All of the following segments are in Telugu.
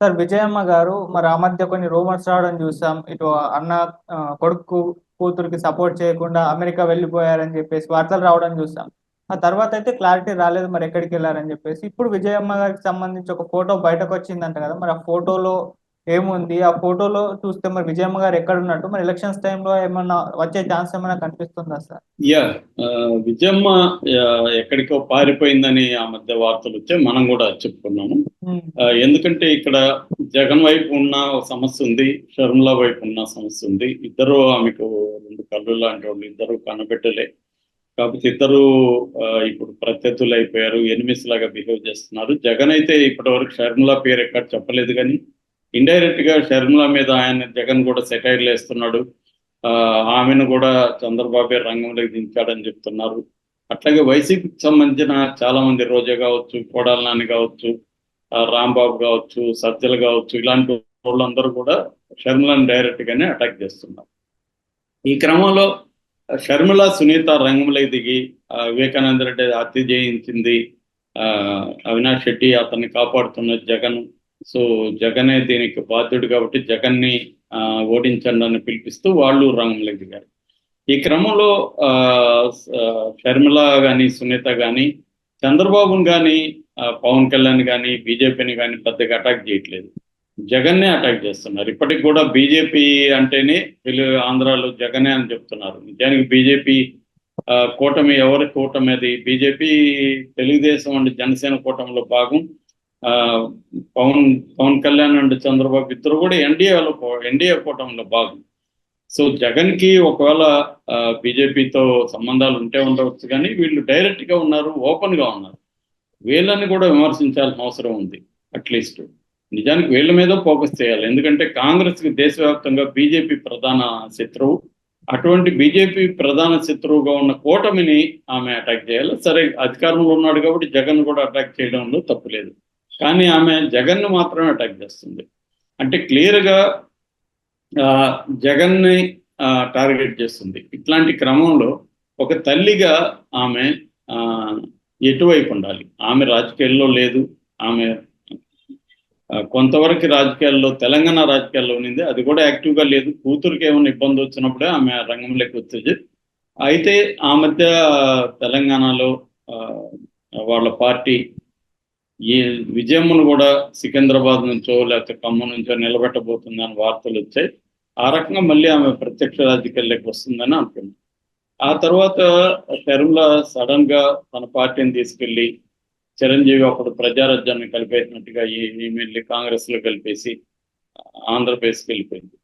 సార్ విజయమ్మ గారు మరి ఆ మధ్య కొన్ని రూమర్స్ రావడం చూసాం. ఇటు అన్న కొడుకు కూతురికి సపోర్ట్ చేయకుండా అమెరికా వెళ్ళిపోయారని చెప్పేసి వార్తలు రావడం చూసాం. ఆ తర్వాత అయితే క్లారిటీ రాలేదు మరి ఎక్కడికి వెళ్ళారని చెప్పేసి. ఇప్పుడు విజయమ్మ గారికి సంబంధించి ఒక ఫోటో బయటకు వచ్చిందంట కదా మరి ఆ ఫోటోలో ఏముంది? ఆ ఫోటోలో చూస్తే మరి విజయమ్మ గారు ఎక్కడ ఉన్నట్టు మరి ఎలక్షన్స్ టైంలో ఏమన్నా వచ్చే ఛాన్స్ ఏమైనా కనిపిస్తుందా సార్? యా విజయమ్మ ఎక్కడికో పారిపోయిందని ఆ మధ్య వార్తలు వచ్చాయి మనం కూడా చెప్పుకున్నాము. ఎందుకంటే ఇక్కడ జగన్ వైపు ఉన్న ఒక సమస్య ఉంది షర్మిల వైపు ఉన్న సమస్య ఉంది. ఇద్దరు ఆమెకు రెండు కళ్ళు లాంటి వాళ్ళు ఇద్దరు కనబెట్టలే. కాకపోతే ఇద్దరు ఇప్పుడు ప్రత్యర్థులు అయిపోయారు ఎనిమిస్ లాగా బిహేవ్ చేస్తున్నారు. జగన్ అయితే ఇప్పటి వరకు షర్మిల పేరు ఎక్కడ చెప్పలేదు కానీ ఇండైరెక్ట్గా షర్మిల మీద ఆయన జగన్ కూడా సెటైర్లు వేస్తున్నాడు. ఆ, ఆమెను కూడా చంద్రబాబు రంగంలోకి దించాడని చెప్తున్నారు. అట్లాగే వైసీపీకి సంబంధించిన చాలా మంది రోజా కావచ్చు కోడాల నాని కావచ్చు రాంబాబు కావచ్చు సజ్జలు కావచ్చు ఇలాంటి వాళ్ళందరూ కూడా షర్మిలను డైరెక్ట్ గానే అటాక్ చేస్తున్నారు. ఈ క్రమంలో షర్మిల సునీత రంగంలోకి దిగి వివేకానంద రెడ్డి హత్య చేయించింది. ఆ, అవినాష్ రెడ్డి అతన్ని కాపాడుతున్న జగన్ సో జగనే దీనికి బాధ్యుడు కాబట్టి జగన్ని ని ఓడించండి అని పిలిపిస్తూ వాళ్ళు రంగంలోకి దిగారు ఈ క్రమంలో ఆ, షర్మిల కానీ సునీత కానీ చంద్రబాబును కానీ పవన్ కళ్యాణ్ కానీ బీజేపీని కానీ పెద్దగా అటాక్ చేయట్లేదు. జగన్నే అటాక్ చేస్తున్నారు. ఇప్పటికి కూడా బీజేపీ అంటేనే వీళ్ళు ఆంధ్రాలో జగనే అని చెప్తున్నారు. నిజానికి బీజేపీ కూటమి ఎవరి కూటమి అది? బీజేపీ తెలుగుదేశం అండ్ జనసేన కూటమిలో భాగం. పవన్ పవన్ కళ్యాణ్ అండ్ చంద్రబాబు ఇద్దరు కూడా ఎన్డీఏలో ఎన్డీఏ కూటమిలో భాగం. సో జగన్కి ఒకవేళ బీజేపీతో సంబంధాలు ఉంటే ఉండవచ్చు కానీ వీళ్ళు డైరెక్ట్గా ఉన్నారు ఓపెన్గా ఉన్నారు. వీళ్ళని కూడా విమర్శించాల్సిన అవసరం ఉంది అట్లీస్ట్. నిజానికి వీళ్ళ మీద ఫోకస్ చేయాలి. ఎందుకంటే కాంగ్రెస్కి దేశవ్యాప్తంగా బీజేపీ ప్రధాన శత్రువు. అటువంటి బీజేపీ ప్రధాన శత్రువుగా ఉన్న కూటమిని ఆమె అటాక్ చేయాలి. సరే అధికారంలో ఉన్నాడు కాబట్టి జగన్ కూడా అటాక్ చేయడంలో తప్పులేదు కానీ ఆమె జగన్ మాత్రమే అటాక్ చేస్తుంది. అంటే క్లియర్గా ఆ, జగన్ని ఆ, టార్గెట్ చేస్తుంది. ఇట్లాంటి క్రమంలో ఒక తల్లిగా ఆమె ఆ, ఎటువైపు ఉండాలి? ఆమె రాజకీయాల్లో లేదు. ఆమె కొంతవరకు రాజకీయాల్లో తెలంగాణ రాజకీయాల్లో ఉన్నింది. అది కూడా యాక్టివ్గా లేదు. కూతురికి ఏమైనా ఇబ్బంది వచ్చినప్పుడే ఆమె రంగంలోకి వచ్చేది. అయితే ఆ మధ్య తెలంగాణలో ఆ, వాళ్ళ పార్టీ ఈ విజయమ్మను కూడా సికింద్రాబాద్ నుంచో లేకపోతే ఖమ్మం నుంచో నిలబెట్టబోతుందని వార్తలు వచ్చాయి. ఆ రకంగా మళ్ళీ ఆమె ప్రత్యక్ష రాజకీయాల్లోకి వస్తుందని అనుకున్నాం ఆ తర్వాత షర్మిల సడన్గా తన పార్టీని తీసుకెళ్ళి చిరంజీవి అప్పుడు ప్రజారాజ్యాన్ని కలిపేసినట్టుగా ఈ కాంగ్రెస్లో కలిపేసి ఆంధ్రప్రదేశ్కి వెళ్ళిపోయింది.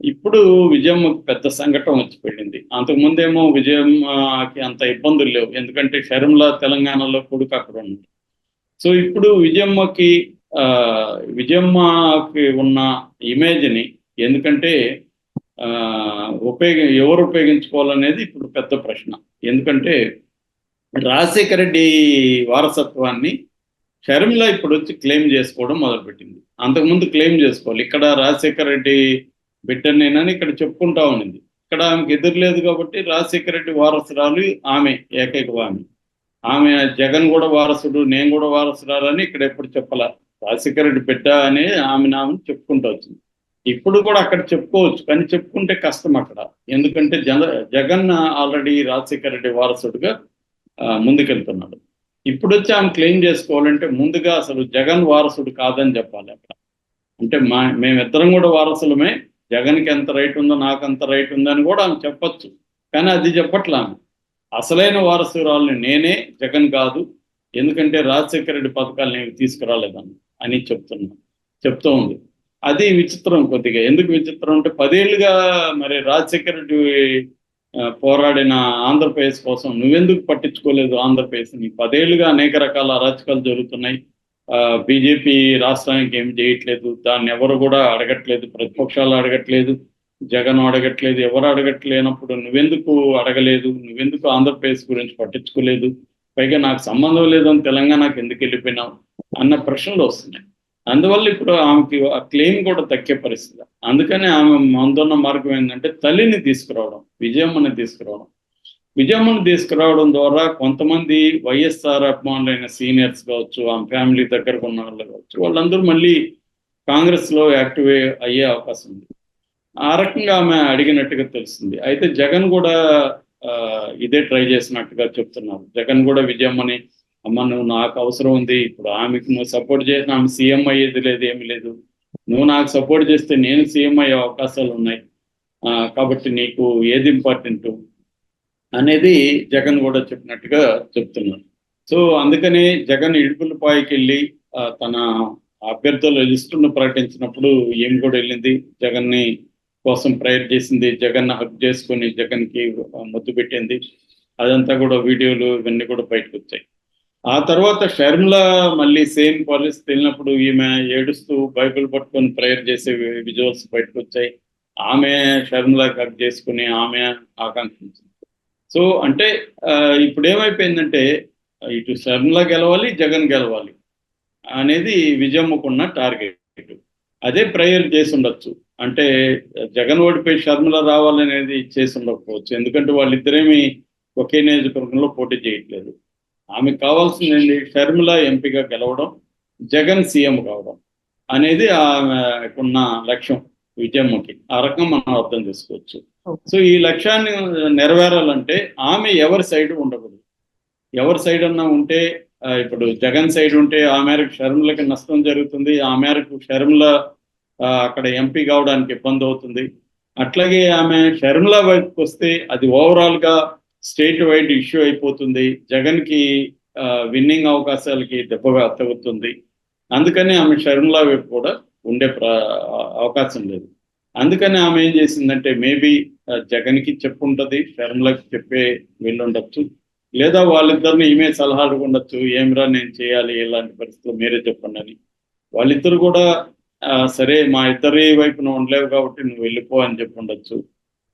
ఇప్పుడు విజయం పెద్ద సంఘటన వచ్చి పడింది అంతకుముందేమో విజయమ్మకి అంత ఇబ్బందులు లేవు. ఎందుకంటే షర్మిల తెలంగాణలో కొడుకు అక్కడ ఉంది సో ఇప్పుడు విజయమ్మకి ఆ విజయమ్మకి ఉన్న ఇమేజ్ని ఎందుకంటే ఆ ఉపయోగ ఎవరు ఉపయోగించుకోవాలనేది ఇప్పుడు పెద్ద ప్రశ్న. ఎందుకంటే రాజశేఖర రెడ్డి వారసత్వాన్ని షర్మిల ఇప్పుడు వచ్చి క్లెయిమ్ చేసుకోవడం మొదలుపెట్టింది. అంతకుముందు క్లెయిమ్ చేసుకోవాలి. ఇక్కడ రాజశేఖర రెడ్డి బిడ్డనేనని ఇక్కడ చెప్పుకుంటా ఉండింది. ఇక్కడ ఆమెకి ఎదురులేదు కాబట్టి రాజశేఖర రెడ్డి వారసురాలు ఆమె ఏకైక ఆమె. ఆమె జగన్ కూడా వారసుడు నేను కూడా వారసురాలని ఇక్కడ ఎప్పుడు చెప్పాల. రాజశేఖర రెడ్డి బిడ్డ అని ఆమె నామని చెప్పుకుంటూ వచ్చింది. ఇప్పుడు కూడా అక్కడ చెప్పుకోవచ్చు కానీ చెప్పుకుంటే కష్టం అక్కడ. ఎందుకంటే జన జగన్ ఆల్రెడీ రాజశేఖర రెడ్డి వారసుడుగా ముందుకెళ్తున్నాడు. ఇప్పుడు వచ్చి ఆమె క్లెయిమ్ చేసుకోవాలంటే ముందుగా అసలు జగన్ వారసుడు కాదని చెప్పాలి అక్కడ. అంటే మా మేమిద్దరం కూడా వారసులమే. జగన్కి ఎంత రైట్ ఉందో నాకు అంత రైట్ ఉందని కూడా ఆమె చెప్పొచ్చు. కానీ అది చెప్పట్లా ఆమె. అసలైన వారసురాలని నేనే జగన్ కాదు. ఎందుకంటే రాజశేఖర రెడ్డి పథకాలు నేను తీసుకురాలేదని అని చెప్తున్నా చెప్తూ ఉంది. అది విచిత్రం కొద్దిగా. ఎందుకు విచిత్రం అంటే పదేళ్ళుగా మరి రాజశేఖర రెడ్డి పోరాడిన ఆంధ్రప్రదేశ్ కోసం నువ్వెందుకు పట్టించుకోలేదు ఆంధ్రప్రదేశ్ పదేళ్ళుగా పదేళ్ళుగా అనేక రకాల అరాచకాలు జరుగుతున్నాయి. బీజేపీ రాష్ట్రానికి ఏం చేయట్లేదు. దాన్ని ఎవరు కూడా అడగట్లేదు. ప్రతిపక్షాలు అడగట్లేదు. జగన్ అడగట్లేదు ఎవరు అడగట్లేనప్పుడు నువ్వెందుకు అడగలేదు నువ్వెందుకు ఆంధ్రప్రదేశ్ గురించి పట్టించుకోలేదు పైగా నాకు సంబంధం లేదని తెలంగాణకు ఎందుకు వెళ్ళిపోయినావు అన్న ప్రశ్నలు వస్తున్నాయి. అందువల్ల ఇప్పుడు ఆమెకి ఆ క్లెయిమ్ కూడా తక్కే పరిస్థితి. అందుకని ఆమె మందున్న మార్గం ఏంటంటే తల్లిని తీసుకురావడం విజయమ్మని తీసుకురావడం. విజయమ్మను తీసుకురావడం ద్వారా కొంతమంది వైఎస్ఆర్ అభిమానులైన సీనియర్స్ కావచ్చు ఆమె ఫ్యామిలీ దగ్గరకు ఉన్న వాళ్ళు కావచ్చు వాళ్ళందరూ మళ్ళీ కాంగ్రెస్లో యాక్టివ్ అయ్యే అవకాశం ఉంది. ఆ రకంగా ఆమె అడిగినట్టుగా తెలుస్తుంది. అయితే జగన్ కూడా ఇదే ట్రై చేసినట్టుగా చెప్తున్నారు. జగన్ కూడా విజయమ్మని అమ్మ నువ్వు నాకు అవసరం ఉంది. ఇప్పుడు ఆమెకు నువ్వు సపోర్ట్ చేసిన ఆమె సీఎం అయ్యేది లేదు ఏమి లేదు. నువ్వు నాకు సపోర్ట్ చేస్తే నేను సీఎం అయ్యే అవకాశాలు ఉన్నాయి. ఆ, కాబట్టి నీకు ఏది ఇంపార్టెంట్? అనేది జగన్ కూడా చెప్పినట్టుగా చెప్తున్నారు. సో అందుకని జగన్ ఇడుపులపాయకి వెళ్ళి తన అభ్యర్థుల లిస్టును ప్రకటించినప్పుడు ఏం కూడా వెళ్ళింది? జగన్ని కోసం ప్రేయర్ చేసింది. జగన్ హక్ చేసుకొని జగన్కి ముద్దు పెట్టింది. అదంతా కూడా వీడియోలు ఇవన్నీ కూడా బయటకు వచ్చాయి. ఆ తర్వాత షర్మిల మళ్ళీ సేమ్ పరిస్థితి వెళ్ళినప్పుడు ఈమె ఏడుస్తూ బైబిల్ పట్టుకొని ప్రేయర్ చేసే విజువల్స్ బయటకు వచ్చాయి. ఆమె షర్మిల హక్ చేసుకుని ఆమె ఆకాంక్షించింది. సో అంటే ఇప్పుడు ఏమైపోయిందంటే ఇటు షర్మిల గెలవాలి జగన్ గెలవాలి అనేది విజయమ్మకున్న టార్గెట్. అదే ప్రేయర్ చేసి ఉండొచ్చు. అంటే జగన్ ఓడిపోయి షర్మిల రావాలనేది చేసి ఉండకపోవచ్చు. ఎందుకంటే వాళ్ళిద్దరేమి ఒకే నియోజకవర్గంలో పోటీ చేయట్లేదు. ఆమెకు కావాల్సిందండి షర్మిల ఎంపీగా గెలవడం జగన్ సీఎం కావడం అనేది ఆమెకున్న లక్ష్యం విజయమ్మకి. ఆ రకం మనం అర్థం చేసుకోవచ్చు. సో ఈ లక్ష్యాన్ని నెరవేరాలంటే ఆమె ఎవరి సైడ్ ఉండకూడదు. ఎవరి సైడ్ అన్నా ఉంటే ఇప్పుడు జగన్ సైడ్ ఉంటే ఆ మేరకు షర్మిలకి నష్టం జరుగుతుంది. ఆ మేరకు షర్మిల అక్కడ ఎంపీ కావడానికి ఇబ్బంది అవుతుంది. అట్లాగే ఆమె షర్మిల వైపుకి వస్తే అది ఓవరాల్గా స్టేట్ వైడ్ ఇష్యూ అయిపోతుంది. జగన్కి విన్నింగ్ అవకాశాలకి దెబ్బగా తగ్గుతుంది అందుకని ఆమె షర్మిల వైపు కూడా ఉండే అవకాశం లేదు. అందుకని ఆమె ఏం చేసిందంటే మేబీ జగన్కి చెప్పుంటది షర్మిలకి చెప్పే వెళ్ళుండొచ్చు. లేదా వాళ్ళిద్దరిని ఈమె సలహాలు ఉండొచ్చు ఏమిరా నేను చేయాలి ఇలాంటి పరిస్థితులు మీరే చెప్పండి అని. వాళ్ళిద్దరు కూడా సరే మా ఇద్దరి వైపున ఉండలేవు కాబట్టి నువ్వు వెళ్ళిపో అని చెప్పి ఉండొచ్చు.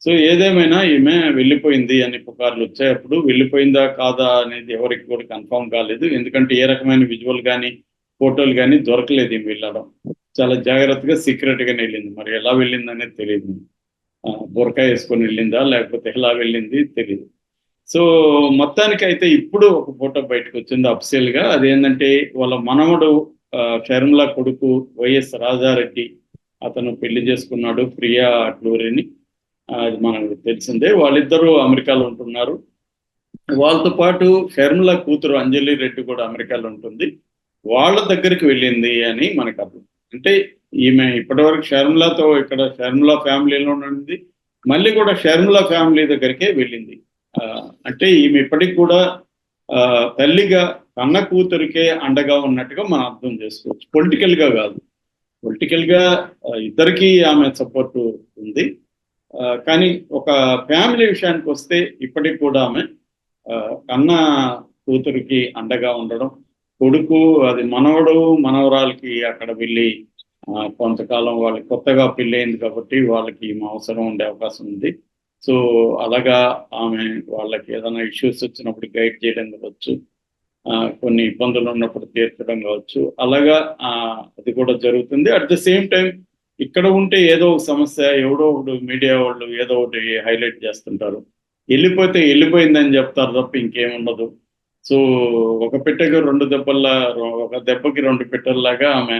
సో ఏదేమైనా ఈమె వెళ్ళిపోయింది అని పుకార్లు వచ్చేటప్పుడు వెళ్ళిపోయిందా కాదా అనేది ఎవరికి కూడా కన్ఫర్మ్ కాలేదు. ఎందుకంటే ఏ రకమైన విజువల్ కానీ ఫోటోలు కానీ దొరకలేదు ఈమె వెళ్ళడం. చాలా జాగ్రత్తగా సీక్రెట్ గానే వెళ్ళింది. మరి ఎలా వెళ్ళింది అనేది తెలియదు. ఆ, బురకా వేసుకొని వెళ్ళిందా లేకపోతే ఎలా వెళ్ళింది తెలియదు. సో మొత్తానికి అయితే ఇప్పుడు ఒక ఫోటో బయటకు వచ్చింది అఫిషియల్గా అదేంటంటే వాళ్ళ మనవడు షర్మిల కొడుకు వైఎస్ రాజారెడ్డి అతను పెళ్ళి చేసుకున్నాడు ప్రియా అట్లూరిని. అది మనకు తెలిసిందే. వాళ్ళిద్దరూ అమెరికాలో ఉంటున్నారు. వాళ్ళతో పాటు షర్మిల కూతురు అంజలి రెడ్డి కూడా అమెరికాలో ఉంటుంది. వాళ్ళ దగ్గరికి వెళ్ళింది అని మనకు అర్థం. అంటే ఈమె ఇప్పటివరకు షర్మిలతో ఇక్కడ షర్మిల ఫ్యామిలీలో ఉంది మళ్ళీ కూడా షర్మిల ఫ్యామిలీ దగ్గరికే వెళ్ళింది. ఆ, అంటే ఈమె ఇప్పటికి కూడా తల్లిగా కన్న కూతురికే అండగా ఉన్నట్టుగా మనం అర్థం చేసుకోవచ్చు. పొలిటికల్గా కాదు. పొలిటికల్గా ఇద్దరికి ఆమె సపోర్ట్ ఉంది. కానీ ఒక ఫ్యామిలీ విషయానికి వస్తే ఇప్పటికి కూడా ఆమె కన్న కూతురికి అండగా ఉండడం కొడుకు అది మనవడు మనవరాలకి అక్కడ వెళ్ళి కొంతకాలం వాళ్ళకి కొత్తగా పెళ్ళయింది కాబట్టి వాళ్ళకి అవసరం ఉండే అవకాశం ఉంది. సో అలాగా ఆమె వాళ్ళకి ఏదైనా ఇష్యూస్ వచ్చినప్పుడు గైడ్ చేయడం కావచ్చు ఆ, కొన్ని ఇబ్బందులు ఉన్నప్పుడు తీర్చడం కావచ్చు. అలాగా ఆ, అది కూడా జరుగుతుంది. అట్ ద సేమ్ టైం ఇక్కడ ఉంటే ఏదో ఒక సమస్య ఎవడో ఒకడు మీడియా వాళ్ళు ఏదో ఒకటి హైలైట్ చేస్తుంటారు. వెళ్ళిపోతే వెళ్ళిపోయిందని చెప్తారు తప్ప ఇంకేముండదు సో ఒక పెట్టెకి రెండు దెబ్బల్లా ఒక దెబ్బకి రెండు పెట్టెల్లాగా ఆమె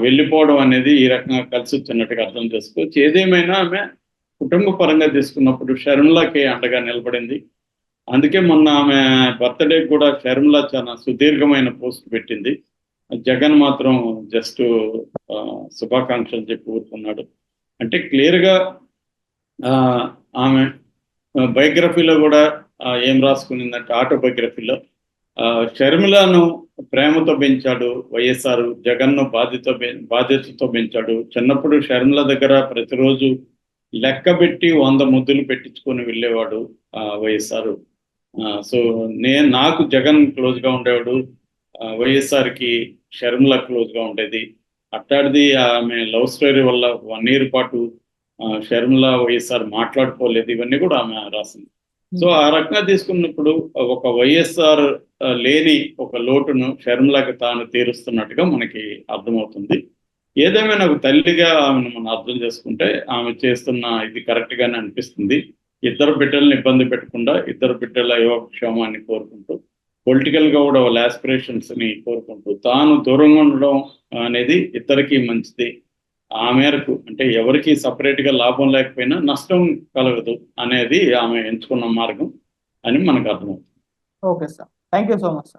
వెళ్ళిపోవడం అనేది ఈ రకంగా కలిసి వచ్చినట్టుగా అర్థం చేసుకోవచ్చు. ఏదేమైనా ఆమె కుటుంబ పరంగా తీసుకున్నప్పుడు షర్మిలాకి అండగా నిలబడింది. అందుకే మొన్న ఆమె బర్త్డే కూడా షర్మిలా చాలా సుదీర్ఘమైన పోస్ట్ పెట్టింది. జగన్ మాత్రం జస్ట్ శుభాకాంక్షలు చెప్పి ఊరుకున్నాడు. అంటే క్లియర్గా ఆమె బయోగ్రఫీలో కూడా ఏం రాసుకునిందంటే ఆటోబయోగ్రఫీలో ఆ, షర్మిలను ప్రేమతో పెంచాడు వైఎస్ఆర్ జగన్ను బాధ్యత బాధ్యతతో పెంచాడు. చిన్నప్పుడు షర్మిల దగ్గర ప్రతిరోజు లెక్క పెట్టి వంద ముద్దులు పెట్టించుకొని వెళ్ళేవాడు ఆ, వైఎస్ఆర్. ఆ, సో నేను నాకు జగన్ క్లోజ్గా ఉండేవాడు వైఎస్ఆర్కి వైఎస్ఆర్కి షర్మిల క్లోజ్గా ఉండేది. అట్టాడిది ఆమె లవ్ స్టోరీ వల్ల వన్ ఇయర్ పాటు షర్మిల వైఎస్ఆర్ మాట్లాడుకోలేదు. ఇవన్నీ కూడా ఆమె రాసింది. సో ఆ రకంగా తీసుకున్నప్పుడు ఒక వైఎస్ఆర్ లేని ఒక లోటును షర్మిలకి తాను తీరుస్తున్నట్టుగా మనకి అర్థమవుతుంది. ఏదేమైనా ఒక తల్లిగా ఆమెను మనం అర్థం చేసుకుంటే ఆమె చేస్తున్న ఇది కరెక్ట్ గానే అనిపిస్తుంది. ఇద్దరు బిడ్డల్ని ఇబ్బంది పెట్టకుండా ఇద్దరు బిడ్డల యోగక్షేమాన్ని కోరుకుంటూ పొలిటికల్గా కూడా వాళ్ళ ఆస్పిరేషన్స్ని కోరుకుంటూ తాను దూరంగా ఉండడం అనేది ఇద్దరికి మంచిది. ఆ మేరకు అంటే ఎవరికి సపరేట్గా లాభం లేకపోయినా నష్టం కలగదు అనేది ఆమె ఎంచుకున్న మార్గం అని మనకు అర్థమవుతుంది. Okay sir thank you so much sir